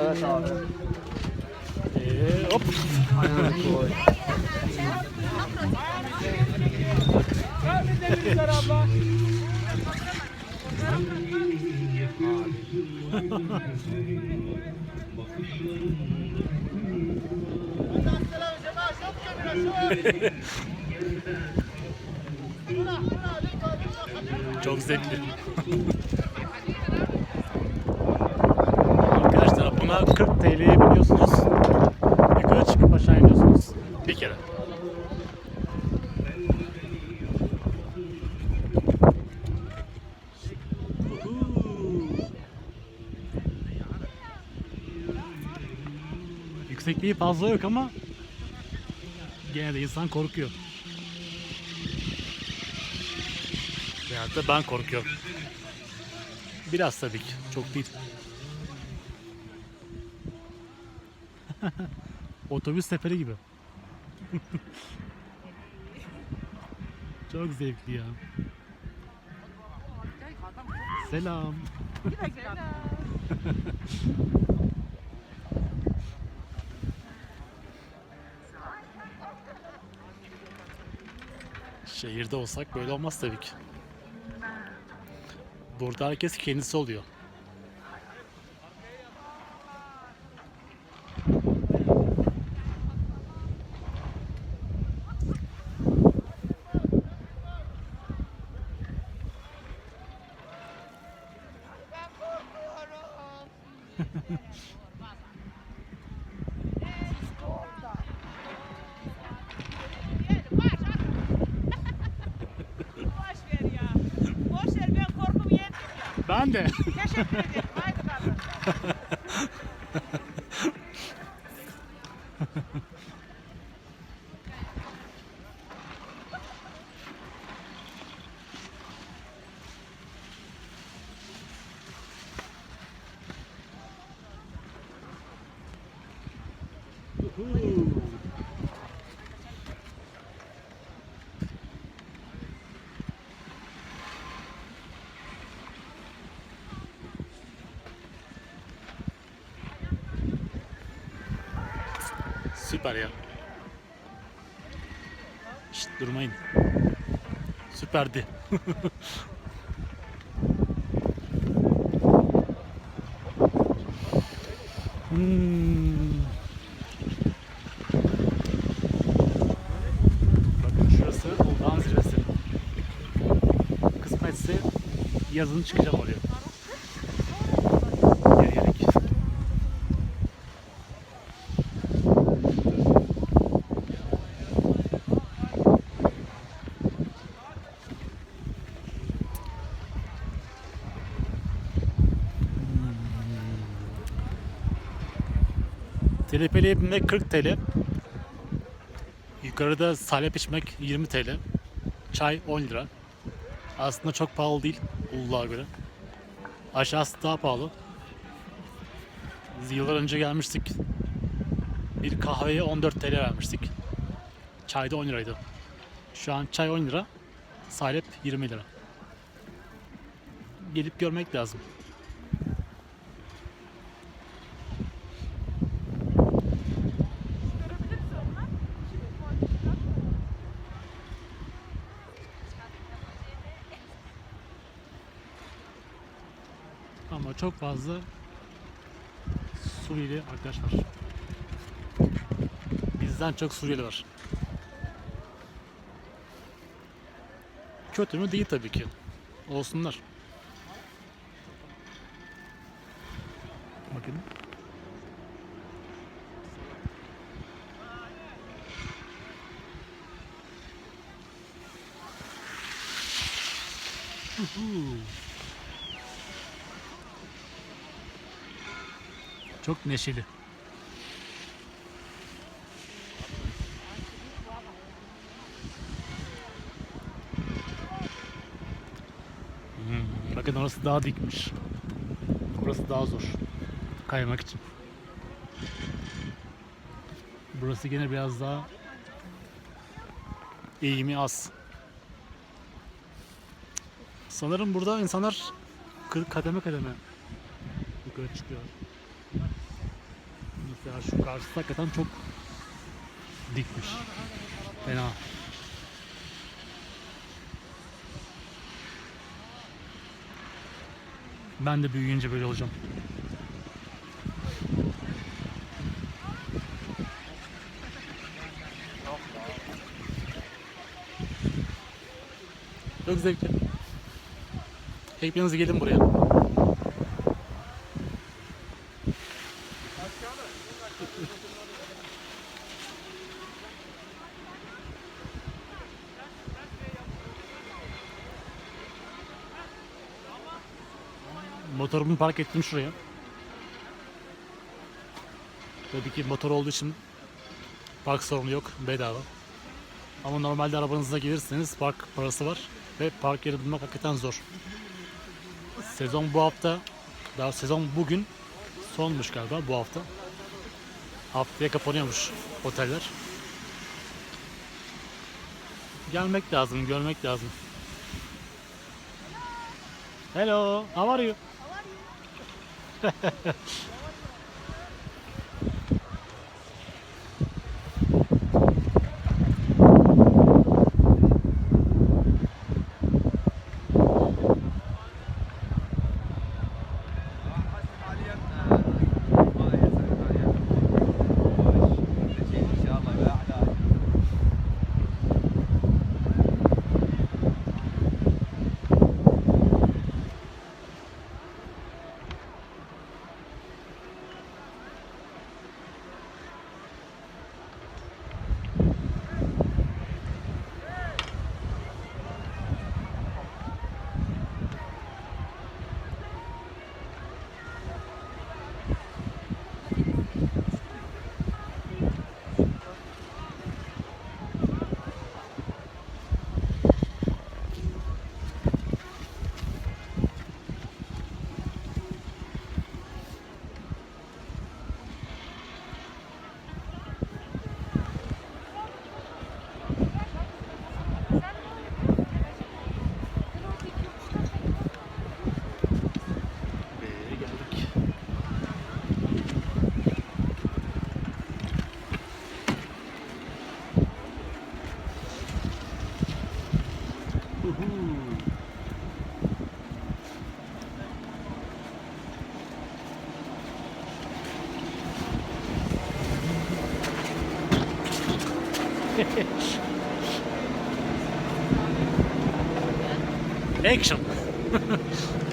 Evet abi. Ee, hop. Aynen koy. Çok zevkli. TL'ye biniyorsunuz. Yukarı çıkıp aşağı iniyorsunuz. Bir kere. Yüksekliği fazla yok ama gene de insan korkuyor. Veyahut da ben korkuyorum. Biraz tabii ki. Çok değil. Otobüs seferi gibi. Çok zevkli ya. Selam. Şehirde olsak böyle olmaz tabii ki. Burada herkes kendisi oluyor. Ben de. Teşekkür ederim. Haydi Süper ya. Şşt durmayın. Süperdi. Hmm. Bakın şurası Uludağ'ın zirvesi. Kısmetse yazın çıkacağım oraya. Telepeli'ye binmek 40 TL. Yukarıda salep içmek 20 TL. Çay 10 lira. Aslında çok pahalı değil Uludağ'a göre. Aşağısı daha pahalı. Biz yıllar önce gelmiştik. Bir kahveye 14 TL vermiştik. Çay da 10 liraydı. Şu an çay 10 lira. Salep 20 lira. Gelip görmek lazım. Ama çok fazla Suriyeli arkadaş var. Bizden çok Suriyeli var. Kötü mü değil tabii ki. Olsunlar. Bakın. Uhu. Çok neşeli. Hmm, bakın orası daha dikmiş. Burası daha zor. Kaymak için. Burası gene biraz daha eğimi az. Sanırım burada insanlar kademe kademe yukarı çıkıyor. Mesela şu karşısı hakikaten çok dikmiş. Fena. Ben de büyüyünce böyle olacağım. Çok zevkli. Hepiniz gelin buraya. Motorumu park ettim şuraya. Tabii ki motor olduğu için park sorunu yok, bedava. Ama normalde arabanızla gelirseniz park parası var ve park yeri bulmak hakikaten zor. Sezon bu hafta, daha sezon bugün Sonmuş galiba bu hafta. Haftaya kapanıyormuş oteller. Gelmek lazım, görmek lazım. Hello, how are you? How are you? Action.